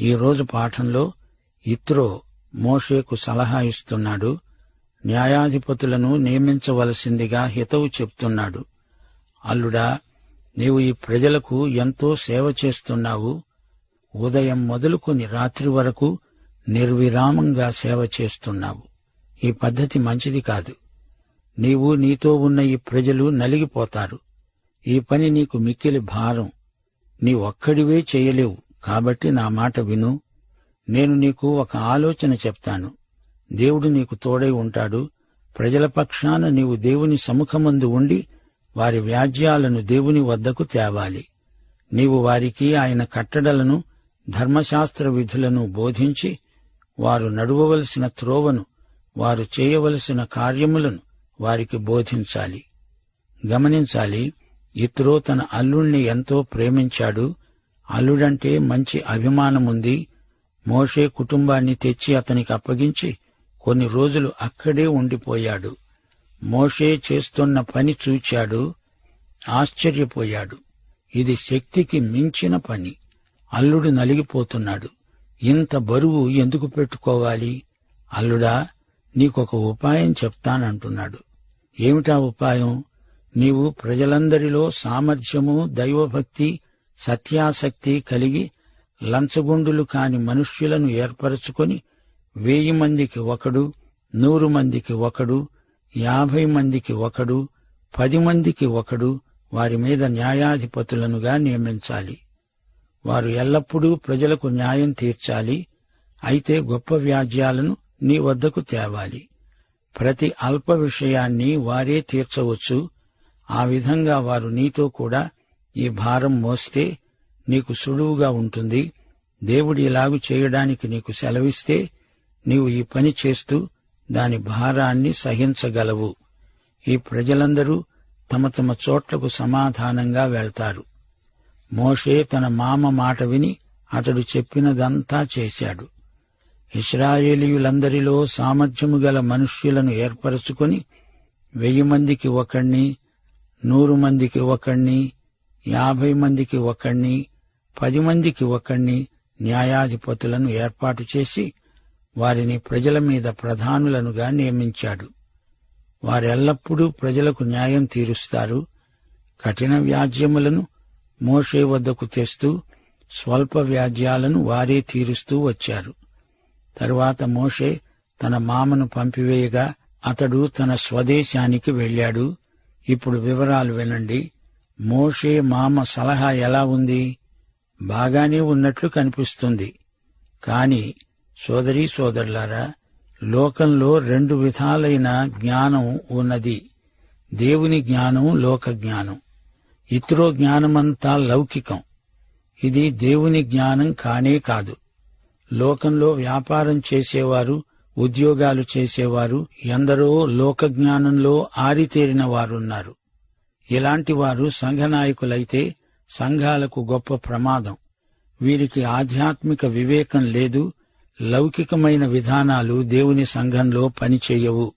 ఈరోజు పాఠంలో ఇత్రో మోషేకు సలహా ఇస్తున్నాడు. న్యాయాధిపతులను నియమించవలసిందిగా హితవు చెప్తున్నాడు. అల్లుడా నీవు ఈ ప్రజలకు ఎంతో సేవ చేస్తున్నావు. ఉదయం మొదలుకొని రాత్రి వరకు నిర్విరామంగా సేవ చేస్తున్నావు. ఈ పద్ధతి మంచిది కాదు. నీవు నీతో ఉన్న ఈ ప్రజలు నలిగిపోతారు. ఈ పని నీకు మిక్కిలి భారం. నీ ఒక్కడివే చేయలేవు. కాబట్టి నా మాట విను. నేను నీకు ఒక ఆలోచన చెప్తాను. దేవుడు నీకు తోడై ఉంటాడు. ప్రజల పక్షాన నీవు దేవుని సముఖమందు ఉండి వారి వ్యాజ్యాలను దేవుని వద్దకు తేవాలి. నీవు వారికి ఆయన కట్టడలను ధర్మశాస్త్ర విధులను బోధించి వారు నడువవలసిన త్రోవను వారు చేయవలసిన కార్యములను వారికి బోధించాలి. గమనించాలి ఇత్రో తన అల్లుణ్ణి ఎంతో ప్రేమించాడు. అల్లుడంటే మంచి అభిమానముంది. మోషే కుటుంబాన్ని తెచ్చి అతనికి అప్పగించి కొన్ని రోజులు అక్కడే ఉండిపోయాడు. మోషే చేస్తున్న పని చూచాడు. ఆశ్చర్యపోయాడు. ఇది శక్తికి మించిన పని. అల్లుడు నలిగిపోతున్నాడు. ఇంత బరువు ఎందుకు పెట్టుకోవాలి? అల్లుడా నీకొక ఉపాయం చెప్తానంటున్నాడు. ఏమిటా ఉపాయం? నీవు ప్రజలందరిలో సామర్థ్యము దైవభక్తి సత్యాసక్తి కలిగి లంచగొండులు కాని మనుష్యులను ఏర్పరచుకొని వెయ్యి మందికి ఒకడు నూరు మందికి ఒకడు యాభై మందికి ఒకడు పది మందికి ఒకడు వారి మీద న్యాయాధిపతులనుగా నియమించాలి. వారు ఎల్లప్పుడూ ప్రజలకు న్యాయం తీర్చాలి. అయితే గొప్ప వ్యాజ్యాలను నీ వద్దకు తేవాలి. ప్రతి అల్ప విషయాన్ని వారే తీర్చవచ్చు. ఆ విధంగా వారు నీతో కూడా ఈ భారం మోస్తే నీకు సులువుగా ఉంటుంది. దేవుడు ఇలాగు చేయడానికి నీకు సెలవిస్తే నీవు ఈ పని చేస్తూ దాని భారాన్ని సహించగలవు. ఈ ప్రజలందరూ తమ తమ చోట్లకు సమాధానంగా వెళ్తారు. మోషే తన మామ మాట విని అతడు చెప్పినదంతా చేశాడు. ఇస్రాయేలీయులందరిలో సామర్థ్యము గల మనుష్యులను ఏర్పరచుకొని వెయ్యి మందికి ఒకణ్ణి నూరు మందికి ఒకణ్ణి యాభై మందికి ఒకణ్ణి పది మందికి ఒకణ్ణి న్యాయాధిపతులను ఏర్పాటు చేసి వారిని ప్రజల మీద ప్రధానులనుగా నియమించాడు. వారెల్లప్పుడూ ప్రజలకు న్యాయం తీరుస్తారు. కఠిన వ్యాజ్యములను మోషే వద్దకు తెస్తూ స్వల్ప వ్యాజ్యాలను వారే తీరుస్తూ వచ్చారు. తరువాత మోషే తన మామను పంపివేయగా అతడు తన స్వదేశానికి వెళ్ళాడు. ఇప్పుడు వివరాలు వినండి. మోషే మామ సలహా ఎలా ఉంది? బాగానే ఉన్నట్లు కనిపిస్తుంది. కాని సోదరీ సోదరులారా లోకంలో రెండు విధాలైన జ్ఞానం ఉన్నది. దేవుని జ్ఞానం లోక జ్ఞానం. ఇతరో జ్ఞానమంతా లౌకికం. ఇది దేవుని జ్ఞానం కానే కాదు. లోకంలో వ్యాపారం చేసేవారు ఉద్యోగాలు చేసేవారు ఎందరో లోక జ్ఞానంలో ఆరితేరిన వారున్నారు. ఇలాంటి వారు సంఘనాయకులైతే సంఘాలకు గొప్ప ప్రమాదం. వీరికి ఆధ్యాత్మిక వివేకం లేదు లౌకికమైన విధానాలు దేవుని సంఘంలో పనిచేయవు.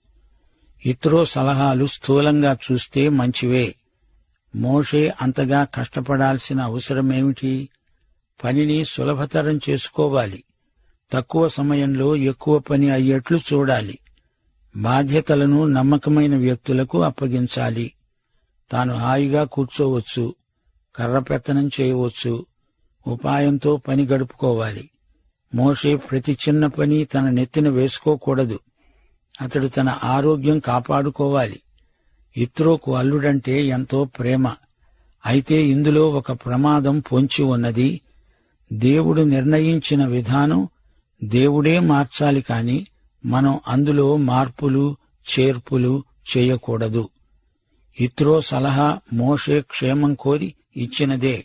ఇతరో సలహాలు స్థూలంగా చూస్తే మంచివే. మోషే అంతగా కష్టపడాల్సిన అవసరమేమిటి? పనిని సులభతరం చేసుకోవాలి. తక్కువ సమయంలో ఎక్కువ పని అయ్యేట్లు చూడాలి. బాధ్యతలను నమ్మకమైన వ్యక్తులకు అప్పగించాలి. తాను హాయిగా కూర్చోవచ్చు కర్రపెత్తనం చేయవచ్చు ఉపాయంతో పని గడుపుకోవాలి. మోషే ప్రతి చిన్న పని తన నెత్తిన వేసుకోకూడదు. అతడు తన ఆరోగ్యం కాపాడుకోవాలి. ఇత్రోకు అల్లుడంటే ఎంతో ప్రేమ. అయితే ఇందులో ఒక ప్రమాదం పొంచి ఉన్నది. దేవుడు నిర్ణయించిన విధానం దేవుడే మార్చాలి కాని మనం అందులో మార్పులు చేర్పులు చేయకూడదు. ఇత్రో సలహా మోషే క్షేమం కోరి ఇచ్చినదే.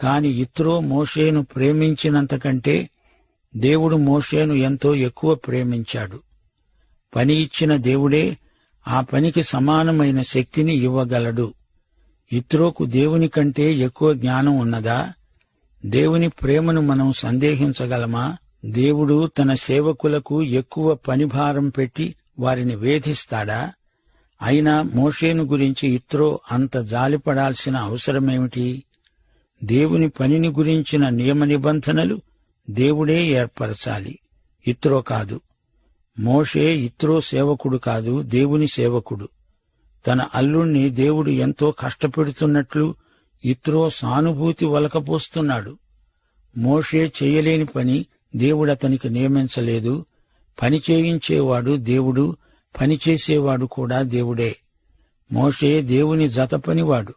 కాని ఇత్రో మోషేను ప్రేమించినంతకంటే దేవుడు మోషేను ఎంతో ఎక్కువ ప్రేమించాడు. పని ఇచ్చిన దేవుడే ఆ పనికి సమానమైన శక్తిని ఇవ్వగలడు. ఇత్రోకు దేవుని కంటే ఎక్కువ జ్ఞానం ఉన్నదా? దేవుని ప్రేమను మనం సందేహించగలమా? దేవుడు తన సేవకులకు ఎక్కువ పనిభారం పెట్టి వారిని వేధిస్తాడా? అయినా మోషేను గురించి ఇత్రో అంత జాలిపడాల్సిన అవసరమేమిటి? దేవుని పనిని గురించిన నియమ నిబంధనలు దేవుడే ఏర్పరచాలి. ఇత్రో కాదు. మోషే ఇత్రో సేవకుడు కాదు దేవుని సేవకుడు. తన అల్లుణ్ణి దేవుడు ఎంతో కష్టపెడుతున్నట్లు ఇత్రో సానుభూతి వలకపోస్తున్నాడు. మోషే చేయలేని పని దేవుడతనికి నియమించలేదు. పని చేయించేవాడు దేవుడు పని చేసేవాడు కూడా దేవుడే. మోషే దేవుని జతపనివాడు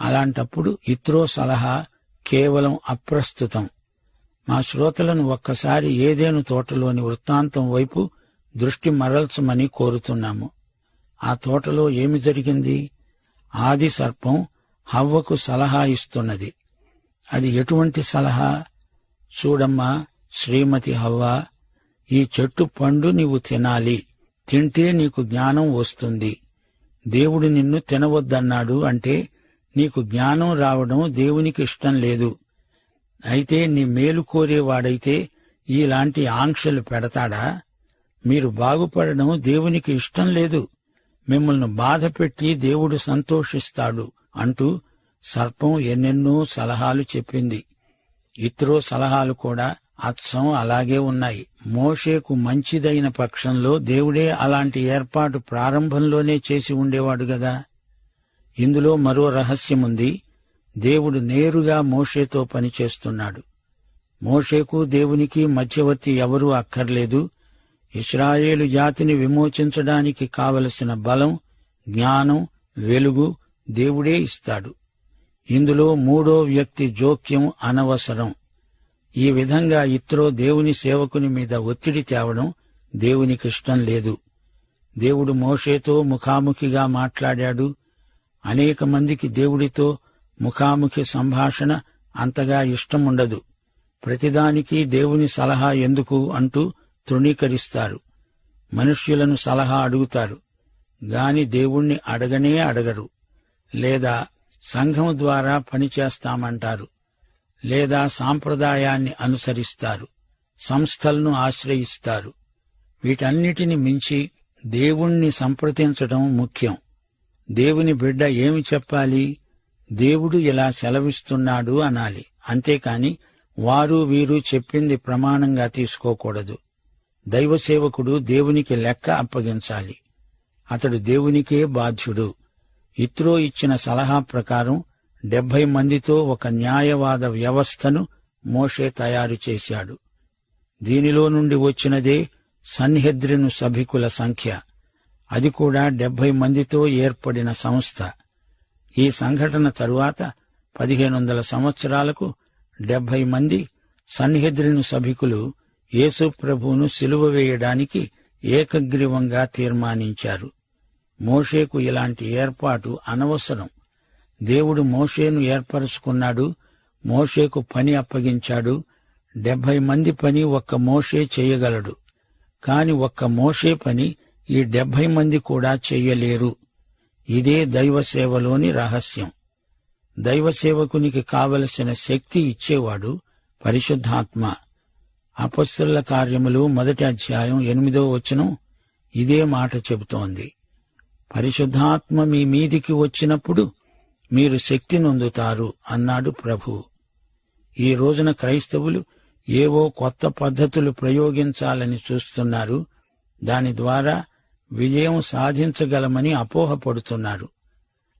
అలాంటప్పుడు ఇత్రో సలహా కేవలం అప్రస్తుతం. మా శ్రోతలను ఒక్కసారి ఏదేను తోటలోని వృత్తాంతం వైపు దృష్టి మరల్చమని కోరుతున్నాము. ఆ తోటలో ఏమి జరిగింది? ఆది సర్పం హవ్వకు సలహా ఇస్తున్నది. అది ఎటువంటి సలహా? చూడమ్మా శ్రీమతి హవ్వ ఈ చెట్టు పండు నీవు తినాలి. తింటే నీకు జ్ఞానం వస్తుంది. దేవుడు నిన్ను తినవద్దన్నాడు అంటే నీకు జ్ఞానం రావడం దేవునికి ఇష్టం లేదు. అయితే నీ మేలు కోరేవాడైతే ఈలాంటి ఆంక్షలు పెడతాడా? మీరు బాగుపడడం దేవునికి ఇష్టం లేదు. మిమ్మల్ని బాధపెట్టి దేవుడు సంతోషిస్తాడు అంటూ సర్పం ఎన్నెన్నో సలహాలు చెప్పింది. ఇత్రో సలహాలు కూడా అచ్చం అలాగే ఉన్నాయి. మోషేకు మంచిదైన పక్షంలో దేవుడే అలాంటి ఏర్పాటు ప్రారంభంలోనే చేసి ఉండేవాడు గదా. ఇందులో మరో రహస్యముంది. దేవుడు నేరుగా మోషేతో పనిచేస్తున్నాడు మోషేకు దేవునికి మధ్యవర్తి ఎవరూ అక్కర్లేదు. ఇస్రాయేలు జాతిని విమోచించడానికి కావలసిన బలం జ్ఞానం వెలుగు దేవుడే ఇస్తాడు. ఇందులో మూడో వ్యక్తి జోక్యం అనవసరం. ఈ విధంగా ఇత్రో దేవుని సేవకుని మీద ఒత్తిడి తేవడం దేవునికిష్టం లేదు. దేవుడు మోషేతో ముఖాముఖిగా మాట్లాడాడు. అనేక మందికి దేవుడితో ముఖాముఖి సంభాషణ అంతగా ఇష్టముండదు. ప్రతిదానికి దేవుని సలహా ఎందుకు అంటూ తృణీకరిస్తారు. మనుష్యులను సలహా అడుగుతారు. గాని దేవుణ్ణి అడగనే అడగరు. లేదా సంఘం ద్వారా పనిచేస్తామంటారు లేదా సాంప్రదాయాన్ని అనుసరిస్తారు సంస్థలను ఆశ్రయిస్తారు. వీటన్నిటిని మించి దేవుణ్ణి సంప్రదించడం ముఖ్యం. దేవుని బిడ్డ ఏమి చెప్పాలి? దేవుడు ఇలా సెలవిస్తున్నాడు అనాలి. అంతేకాని వారు వీరు చెప్పింది ప్రమాణంగా తీసుకోకూడదు. దైవ సేవకుడు దేవునికి లెక్క అప్పగించాలి. అతడు దేవునికే బాధ్యుడు. ఇత్రో ఇచ్చిన సలహా ప్రకారం డెబ్బై మందితో ఒక న్యాయవాద వ్యవస్థను మోషే తయారు చేశాడు. దీనిలో నుండి వచ్చినదే సన్హెద్రిను సభికుల సంఖ్య. అది కూడా డెబ్బై మందితో ఏర్పడిన సంస్థ. ఈ సంఘటన తరువాత పదిహేను వందల సంవత్సరాలకు డెబ్బై మంది సన్హెద్రిను సభికులు యేసుప్రభువును సిలువ వేయడానికి ఏకగ్రీవంగా తీర్మానించారు. మోషేకు ఇలాంటి ఏర్పాటు అనవసరం. దేవుడు మోషేను ఏర్పరచుకున్నాడు మోషేకు పని అప్పగించాడు డెబ్బై మంది పని ఒక్క మోషే చేయగలడు. కాని ఒక్క మోషే పని ఈ డెబ్బై మంది కూడా చెయ్యలేరు ఇదే దైవ సేవలోని రహస్యం. దైవ సేవకునికి కావలసిన శక్తి ఇచ్చేవాడు పరిశుద్ధాత్మ. అపస్తుల కార్యములు మొదటి అధ్యాయం ఎనిమిదో వచనం ఇదే మాట చెబుతోంది. పరిశుద్ధాత్మ మీ మీదికి వచ్చినప్పుడు మీరు శక్తి నొందుతారు అన్నాడు ప్రభు. ఈ రోజున క్రైస్తవులు ఏవో కొత్త పద్ధతులు ప్రయోగించాలని చూస్తున్నారు. దాని ద్వారా విజయం సాధించగలమని అపోహపడుతున్నారు.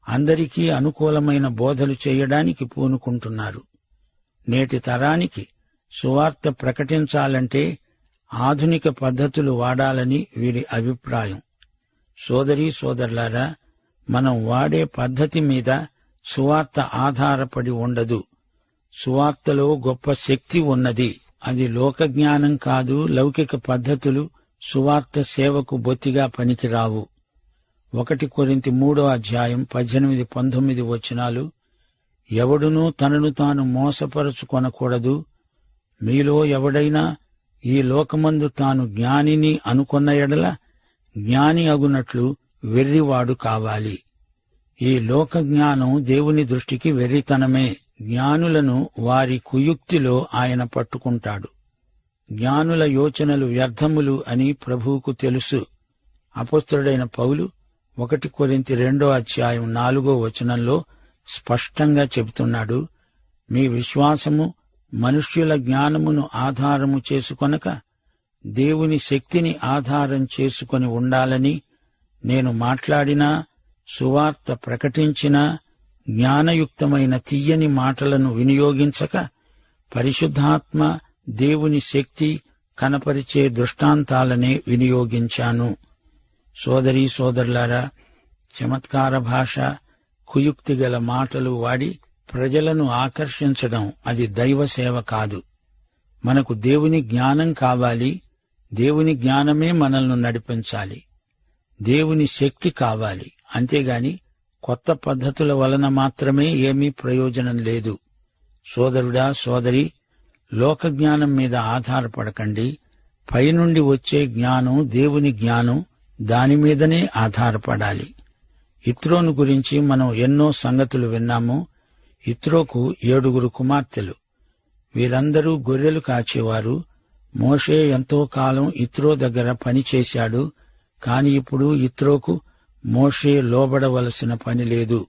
అందరికీ అనుకూలమైన బోధలు చేయడానికి పూనుకుంటున్నారు. నేటి తరానికి సువార్త ప్రకటించాలంటే ఆధునిక పద్ధతులు వాడాలని వీరి అభిప్రాయం. సోదరీ సోదరులారా మనం వాడే పద్ధతి మీద సువార్త ఆధారపడి ఉండదు. సువార్తలో గొప్ప శక్తి ఉన్నది. అది లోకజ్ఞానం కాదు లౌకిక పద్ధతులు సువార్త సేవకు బొత్తిగా పనికిరావు. ఒకటి కొరింత మూడో అధ్యాయం పద్దెనిమిది పంతొమ్మిది వచనాలు ఎవడునూ తనను తాను మోసపరచుకొనకూడదు. మీలో ఎవడైనా ఈ లోకమందు తాను జ్ఞానిని అనుకొన్న ఎడల జ్ఞాని అగునట్లు వెర్రివాడు కావాలి. ఈ లోక జ్ఞానం దేవుని దృష్టికి వెర్రితనమే. జ్ఞానులను వారి కుయుక్తిలో ఆయన పట్టుకుంటాడు. జ్ఞానుల యోచనలు వ్యర్థములు అని ప్రభువుకు తెలుసు. అపస్తుడైన పౌలు ఒకటి కొరింతి రెండో అధ్యాయం నాలుగో వచనంలో స్పష్టంగా చెబుతున్నాడు మీ విశ్వాసము మనుష్యుల జ్ఞానమును ఆధారము చేసుకొనక దేవుని శక్తిని ఆధారం చేసుకొని ఉండాలని నేను మాట్లాడినా సువార్త ప్రకటించినా జ్ఞానయుక్తమైన తీయని మాటలను వినియోగించక పరిశుద్ధాత్మ దేవుని శక్తి కనపరిచే దృష్టాంతాలనే వినియోగించాను. సోదరీ సోదరులారా చమత్కార భాష కుయుక్తి గల మాటలు వాడి ప్రజలను ఆకర్షించడం అది దైవ సేవ కాదు. మనకు దేవుని జ్ఞానం కావాలి దేవుని జ్ఞానమే మనల్ని నడిపించాలి. దేవుని శక్తి కావాలి. అంతేగాని కొత్త పద్ధతుల వలన మాత్రమే ఏమీ ప్రయోజనం లేదు. సోదరుడా సోదరి లోక జ్ఞానం మీద ఆధారపడకండి. పైనుండి వచ్చే జ్ఞానం దేవుని జ్ఞానం దాని మీదనే ఆధారపడాలి. ఇత్రోను గురించి మనం ఎన్నో సంగతులు విన్నాము. ఇత్రోకు ఏడుగురు కుమార్తెలు. వీరందరూ గొర్రెలు కాచేవారు. మోషే ఎంతో కాలం ఇత్రో దగ్గర పనిచేశాడు. కాని ఇప్పుడు ఇత్రోకు మోషే లోబడవలసిన పని లేదు.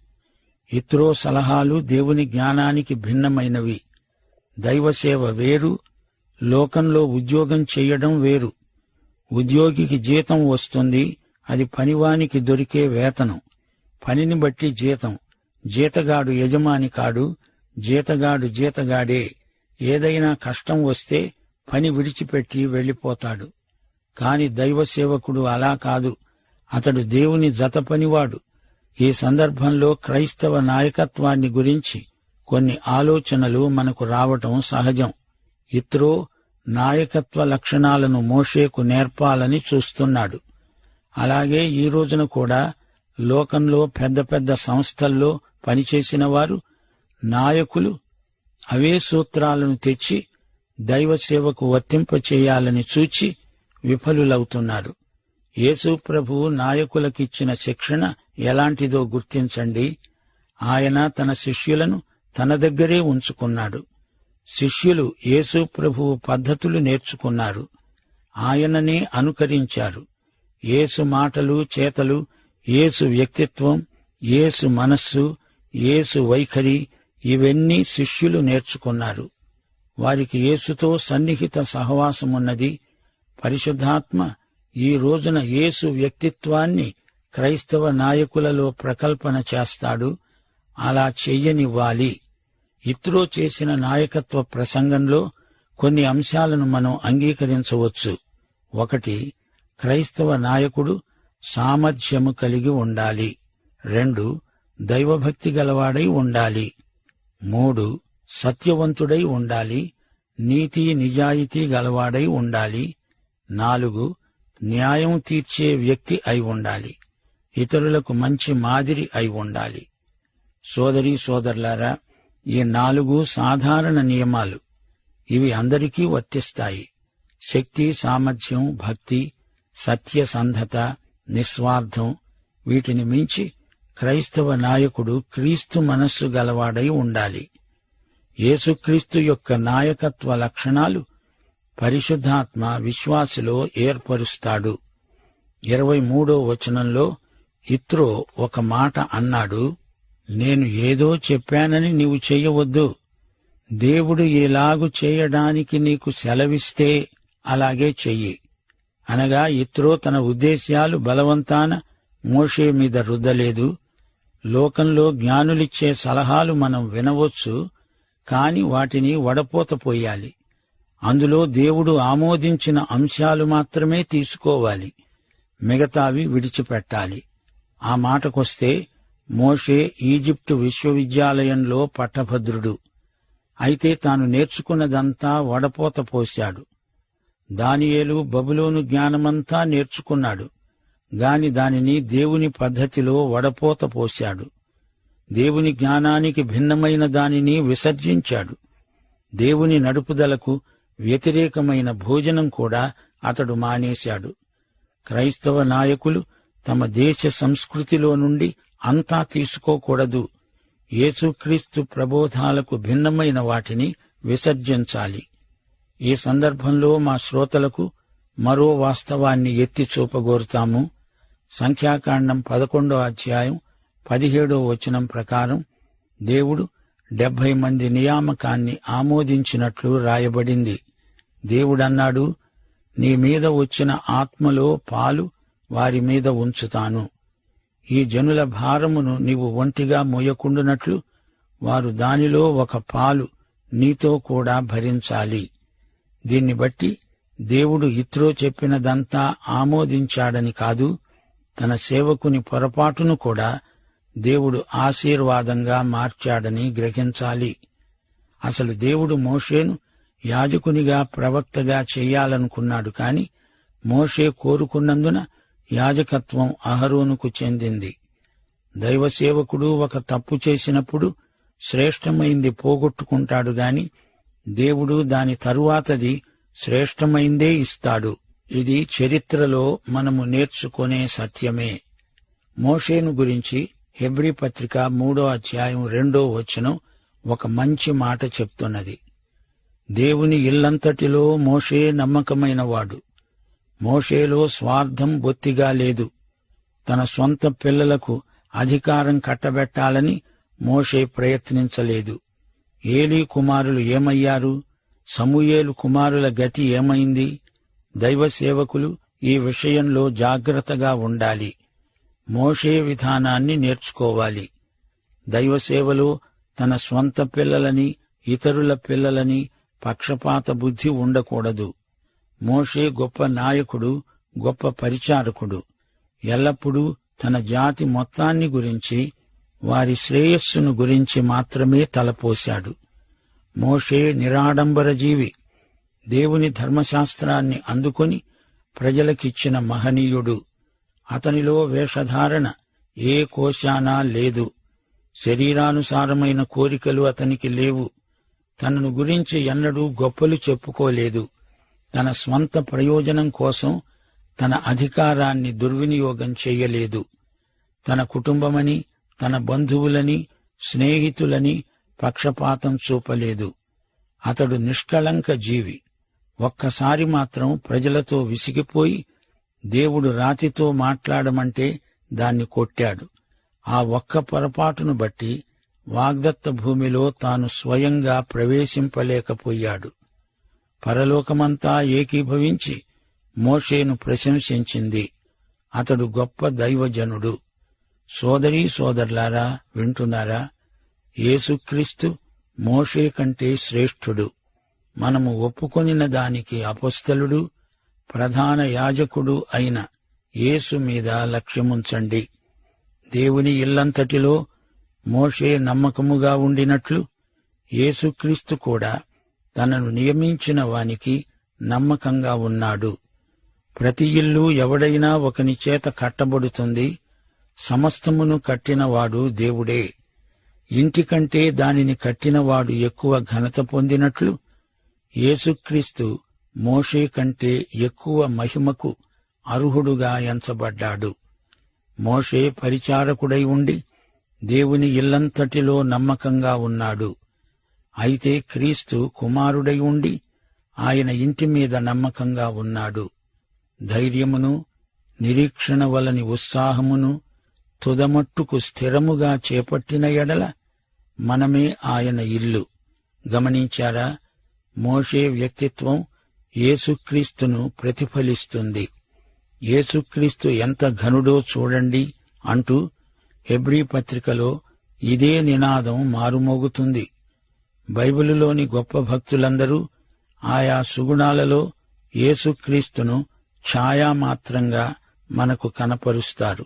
ఇత్రో సలహాలు దేవుని జ్ఞానానికి భిన్నమైనవి. దైవసేవ వేరు లోకంలో ఉద్యోగం చెయ్యడం వేరు. ఉద్యోగికి జీతం వస్తుంది అది పనివానికి దొరికే వేతనం. పనిని బట్టి జీతం. జీతగాడు యజమాని కాడు జీతగాడు జీతగాడే. ఏదైనా కష్టం వస్తే పని విడిచిపెట్టి వెళ్ళిపోతాడు. కాని దైవ సేవకుడు అలా కాదు. అతడు దేవుని జత పనివాడు ఈ సందర్భంలో క్రైస్తవ నాయకత్వాన్ని గురించి కొన్ని ఆలోచనలు మనకు రావటం సహజం. ఇత్రో నాయకత్వ లక్షణాలను మోషేకు నేర్పాలని చూస్తున్నాడు. అలాగే ఈ రోజున కూడా లోకంలో పెద్ద పెద్ద సంస్థల్లో పనిచేసిన వారు నాయకులు అవే సూత్రాలను తెచ్చి దైవ సేవకు వర్తింపచేయాలని చూచి విఫలులవుతున్నారు. యేసు నాయకులకిచ్చిన శిక్షణ ఎలాంటిదో గుర్తించండి. ఆయన తన శిష్యులను తన దగ్గరే ఉంచుకున్నాడు. శిష్యులు యేసు ప్రభువు పద్ధతులు నేర్చుకున్నారు. ఆయననే అనుకరించారు. యేసు మాటలు చేతలు యేసు వ్యక్తిత్వం యేసు మనస్సు యేసు వైఖరి ఇవన్నీ శిష్యులు నేర్చుకున్నారు. వారికి యేసుతో సన్నిహిత సహవాసమున్నది పరిశుద్ధాత్మ ఈ రోజున యేసు వ్యక్తిత్వాన్ని క్రైస్తవ నాయకులలో ప్రకల్పన చేస్తాడు. అలా చెయ్యనివ్వాలి ఇత్రో చేసిన నాయకత్వ ప్రసంగంలో కొన్ని అంశాలను మనం అంగీకరించవచ్చు. ఒకటి క్రైస్తవ నాయకుడు సామర్థ్యము కలిగి ఉండాలి. రెండు దైవభక్తి గలవాడై ఉండాలి. మూడు సత్యవంతుడై ఉండాలి. నీతి నిజాయితీ గలవాడై ఉండాలి. నాలుగు న్యాయం తీర్చే వ్యక్తి అయి ఉండాలి. ఇతరులకు మంచి మాదిరి అయి ఉండాలి. సోదరి సోదరులారా ఈ నాలుగు సాధారణ నియమాలు ఇవి అందరికీ వర్తిస్తాయి. శక్తి సామర్థ్యం భక్తి సత్యసంధత నిస్వార్థం వీటిని మించి క్రైస్తవ నాయకుడు క్రీస్తు మనస్సు గలవాడై ఉండాలి. యేసుక్రీస్తు యొక్క నాయకత్వ లక్షణాలు పరిశుద్ధాత్మ విశ్వాసులో ఏర్పరుస్తాడు. ఇరవై మూడో వచనంలో ఇత్రో ఒక మాట అన్నాడు నేను ఏదో చెప్పానని నీవు చెయ్యవద్దు దేవుడు ఎలాగు చేయడానికి నీకు సెలవిస్తే అలాగే చెయ్యి. అనగా ఇత్రో తన ఉద్దేశ్యాలు బలవంతాన మోషే మీద రుద్దలేదు. లోకంలో జ్ఞానులిచ్చే సలహాలు మనం వినవచ్చు కాని వాటిని వడపోత పోయాలి అందులో దేవుడు ఆమోదించిన అంశాలు మాత్రమే తీసుకోవాలి. మిగతావి విడిచిపెట్టాలి. ఆ మాటకొస్తే మోషే ఈజిప్టు విశ్వవిద్యాలయంలో పట్టభద్రుడు. అయితే తాను నేర్చుకున్నదంతా వడపోత పోశాడు. దానియేలు బబులోను జ్ఞానమంతా నేర్చుకున్నాడు. గాని దానిని దేవుని పద్ధతిలో వడపోత పోశాడు. దేవుని జ్ఞానానికి భిన్నమైన దానిని విసర్జించాడు. దేవుని నడుపుదలకు వ్యతిరేకమైన భోజనం కూడా అతడు మానేశాడు. క్రైస్తవ నాయకులు తమ దేశ సంస్కృతిలో నుండి అంతా తీసుకోకూడదు. యేసుక్రీస్తు ప్రబోధాలకు భిన్నమైన వాటిని విసర్జించాలి. ఈ సందర్భంలో మా శ్రోతలకు మరో వాస్తవాన్ని ఎత్తి చూపగోరుతాము. సంఖ్యాకాండం పదకొండో అధ్యాయం పదిహేడో వచనం ప్రకారం దేవుడు డెబ్బై మంది నియామకాన్ని ఆమోదించినట్లు రాయబడింది. దేవుడన్నాడు నీ మీద వచ్చిన ఆత్మలో పాలు వారి మీద ఉంచుతాను. ఈ జనుల భారమును నీవు ఒంటిగా మోయకుండునట్లు వారు దానిలో ఒక పాలు నీతో కూడా భరించాలి. దీన్ని బట్టి దేవుడు ఇత్రో చెప్పినదంతా ఆమోదించాడని కాదు తన సేవకుని పొరపాటును కూడా దేవుడు ఆశీర్వాదంగా మార్చాడని గ్రహించాలి. అసలు దేవుడు మోషేను యాజకునిగా ప్రవక్తగా చేయాలనుకున్నాడు కాని మోషే కోరుకున్నందున యాజకత్వం అహరోనుకు చెందింది. దైవసేవకుడు ఒక తప్పు చేసినప్పుడు శ్రేష్టమైంది పోగొట్టుకుంటాడు గాని దేవుడు దాని తరువాతది శ్రేష్టమైందే ఇస్తాడు. ఇది చరిత్రలో మనము నేర్చుకునే సత్యమే. మోషేను గురించి హెబ్రి పత్రిక మూడో అధ్యాయం రెండో వచనం ఒక మంచి మాట చెప్తున్నది. దేవుని ఇల్లంతటిలో మోషే నమ్మకమైనవాడు మోషేలో స్వార్థం బొత్తిగా లేదు. తన సొంత పిల్లలకు అధికారం కట్టబెట్టాలని మోషే ప్రయత్నించలేదు. ఏలీ కుమారులు ఏమయ్యారు? సమూయేలు కుమారుల గతి ఏమైంది? దైవ సేవకులు ఈ విషయంలో జాగ్రత్తగా ఉండాలి. మోషే విధానాన్ని నేర్చుకోవాలి. దైవ సేవలో తన స్వంత పిల్లలని ఇతరుల పిల్లలని పక్షపాత బుద్ధి ఉండకూడదు. మోషే గొప్ప నాయకుడు గొప్ప పరిచారకుడు. ఎల్లప్పుడూ తన జాతి మొత్తాన్ని గురించి వారి శ్రేయస్సును గురించి మాత్రమే తలపోశాడు. మోషే నిరాడంబర జీవి. దేవుని ధర్మశాస్త్రాన్ని అందుకొని ప్రజలకిచ్చిన మహనీయుడు. అతనిలో వేషధారణ ఏ కోశానా లేదు. శరీరానుసారమైన కోరికలు అతనికి లేవు. తనను గురించి ఎన్నడూ గొప్పలు చెప్పుకోలేదు. తన స్వంత ప్రయోజనం కోసం తన అధికారాన్ని దుర్వినియోగం చెయ్యలేదు తన కుటుంబమని తన బంధువులని స్నేహితులని పక్షపాతం చూపలేదు. అతడు నిష్కళంక జీవి. ఒక్కసారి మాత్రం ప్రజలతో విసిగిపోయి దేవుడు రాతితో మాట్లాడమంటే దాన్ని కొట్టాడు. ఆ ఒక్క పొరపాటును బట్టి వాగ్దత్త భూమిలో తాను స్వయంగా ప్రవేశింపలేకపోయాడు. పరలోకమంతా ఏకీభవించి మోషేను ప్రశంసించింది. అతడు గొప్ప దైవజనుడు. సోదరీ సోదరులారా వింటున్నారా? యేసుక్రీస్తు మోషే కంటే శ్రేష్ఠుడు. మనము ఒప్పుకొనిన దానికి అపస్థలుడు ప్రధాన యాజకుడు అయిన యేసు మీద లక్ష్యముంచండి. దేవుని ఇల్లంతటిలో మోషే నమ్మకముగా ఉండినట్లు యేసుక్రీస్తు కూడా తనను నియమించిన వానికి నమ్మకంగా ఉన్నాడు. ప్రతి ఇల్లు ఎవడైనా ఒకని చేత కట్టబడుతుంది సమస్తమును కట్టినవాడు దేవుడే. ఇంటికంటే దానిని కట్టినవాడు ఎక్కువ ఘనత పొందినట్లు యేసుక్రీస్తు మోషే కంటే ఎక్కువ మహిమకు అర్హుడుగా ఎంచబడ్డాడు. మోషే పరిచారకుడై ఉండి దేవుని ఇల్లంతటిలో నమ్మకంగా ఉన్నాడు. అయితే క్రీస్తు కుమారుడై ఉండి ఆయన ఇంటి మీద నమ్మకంగా ఉన్నాడు. ధైర్యమును నిరీక్షణ వలని ఉత్సాహమును తుదమట్టుకు స్థిరముగా చేపట్టిన ఎడల మనమే ఆయన ఇల్లు. గమనించారా? మోషే వ్యక్తిత్వం యేసుక్రీస్తును ప్రతిఫలిస్తుంది. యేసుక్రీస్తు ఎంత ఘనుడో చూడండి అంటూ హెబ్రీ పత్రికలో ఇదే నినాదం మారుమోగుతుంది. బైబిలులోని గొప్ప భక్తులందరూ ఆయా సుగుణాలలో యేసుక్రీస్తును ఛాయామాత్రంగా మనకు కనపరుస్తారు.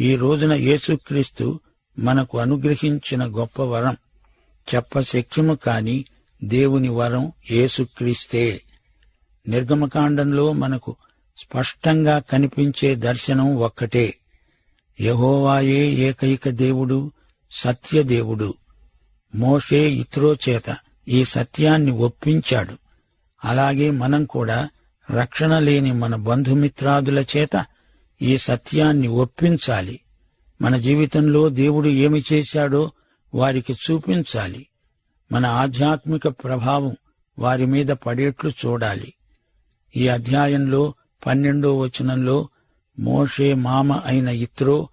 ఈ రోజున యేసుక్రీస్తు మనకు అనుగ్రహించిన గొప్ప వరం చెప్పశక్యము కాని దేవుని వరం యేసుక్రీస్తే. నిర్గమకాండంలో మనకు స్పష్టంగా కనిపించే దర్శనం ఒక్కటే. యహోవాయే ఏకైక దేవుడు సత్యదేవుడు మోషే ఇత్రో చేత ఈ సత్యాన్ని ఒప్పించాడు. అలాగే మనం కూడా రక్షణ లేని మన బంధుమిత్రాదుల చేత ఈ సత్యాన్ని ఒప్పించాలి. మన జీవితంలో దేవుడు ఏమి చేశాడో వారికి చూపించాలి. మన ఆధ్యాత్మిక ప్రభావం వారి మీద పడేట్లు చూడాలి. ఈ అధ్యాయంలో పన్నెండో వచనంలో మోషే మామ అయిన ఇత్రో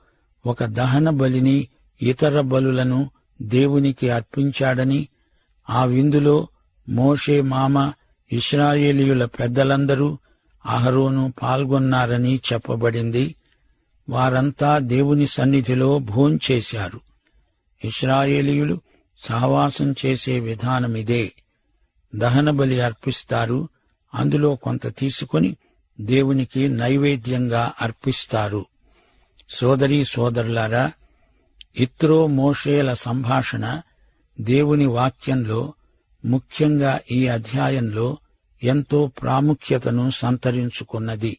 ఒక దహన బలిని ఇతర బలులను దేవునికి అర్పించాడని ఆ విందులో మోషే మామ ఇస్రాయేలీయుల పెద్దలందరూ అహరోను పాల్గొన్నారని చెప్పబడింది. వారంతా దేవుని సన్నిధిలో భోంచేశారు. ఇస్రాయేలీయులు సహవాసం చేసే విధానమిదే. దహనబలి అర్పిస్తారు అందులో కొంత తీసుకొని దేవునికి నైవేద్యంగా అర్పిస్తారు. సోదరీ సోదరులారా ఇత్రో మోషేల సంభాషణ దేవుని వాక్యంలో ముఖ్యంగా ఈ అధ్యాయంలో ఎంతో ప్రాముఖ్యతను సంతరించుకున్నది.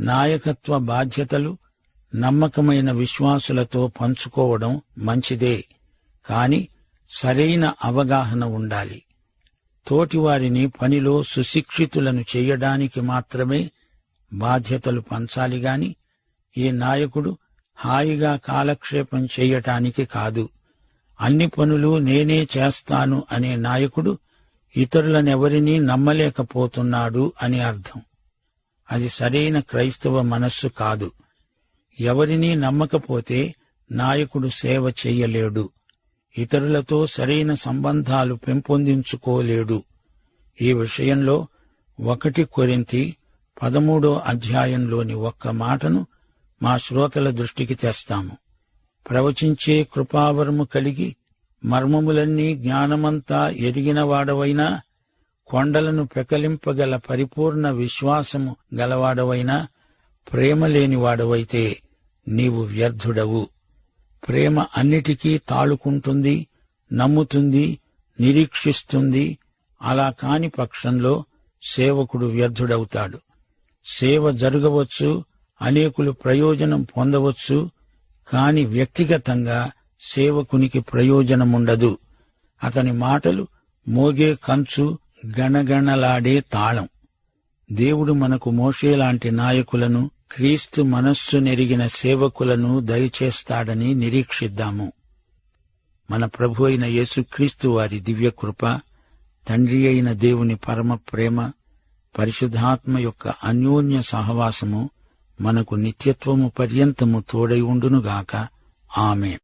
నాయకత్వ బాధ్యతలు నమ్మకమైన విశ్వాసులతో పంచుకోవడం మంచిదే కాని సరైన అవగాహన ఉండాలి. తోటివారిని పనిలో సుశిక్షితులను చేయడానికి మాత్రమే బాధ్యతలు పంచాలి గాని ఈ నాయకుడు హాయిగా కాలక్షేపం చేయటానికి కాదు. అన్ని పనులు నేనే చేస్తాను అనే నాయకుడు ఇతరులనెవరినీ నమ్మలేకపోతున్నాడు అని అర్థం. అది సరైన క్రైస్తవ మనస్సు కాదు. ఎవరినీ నమ్మకపోతే నాయకుడు సేవ చెయ్యలేడు ఇతరులతో సరైన సంబంధాలు పెంపొందించుకోలేడు. ఈ విషయంలో ఒకటి కొరింతి పదమూడో అధ్యాయంలోని ఒక్క మాటను మా శ్రోతల దృష్టికి తెస్తాము. ప్రవచించే కృపావరము కలిగి మర్మములన్నీ జ్ఞానమంతా ఎరిగినవాడవైనా కొండలను పెకలింపగల పరిపూర్ణ విశ్వాసము గలవాడవైనా ప్రేమ లేనివాడవైతే నీవు వ్యర్థుడవు. ప్రేమ అన్నిటికీ తాళుకుంటుంది నమ్ముతుంది నిరీక్షిస్తుంది. అలా కాని పక్షంలో సేవకుడు వ్యర్థుడవుతాడు. సేవ జరగవచ్చు అనేకులు ప్రయోజనం పొందవచ్చు కాని వ్యక్తిగతంగా సేవకునికి ప్రయోజనముండదు. అతని మాటలు మోగే కంచు గణగణలాడే తాళం. దేవుడు మనకు మోషేలాంటి నాయకులను క్రీస్తు మనస్సు నెరిగిన సేవకులను దయచేస్తాడని నిరీక్షిద్దాము. మన ప్రభు అయిన యేసుక్రీస్తు వారి దివ్యకృప తండ్రి అయిన దేవుని పరమ ప్రేమ పరిశుద్ధాత్మ యొక్క అన్యోన్య సహవాసము మనకు నిత్యత్వము పర్యంతము తోడై ఉండునుగాక. ఆమె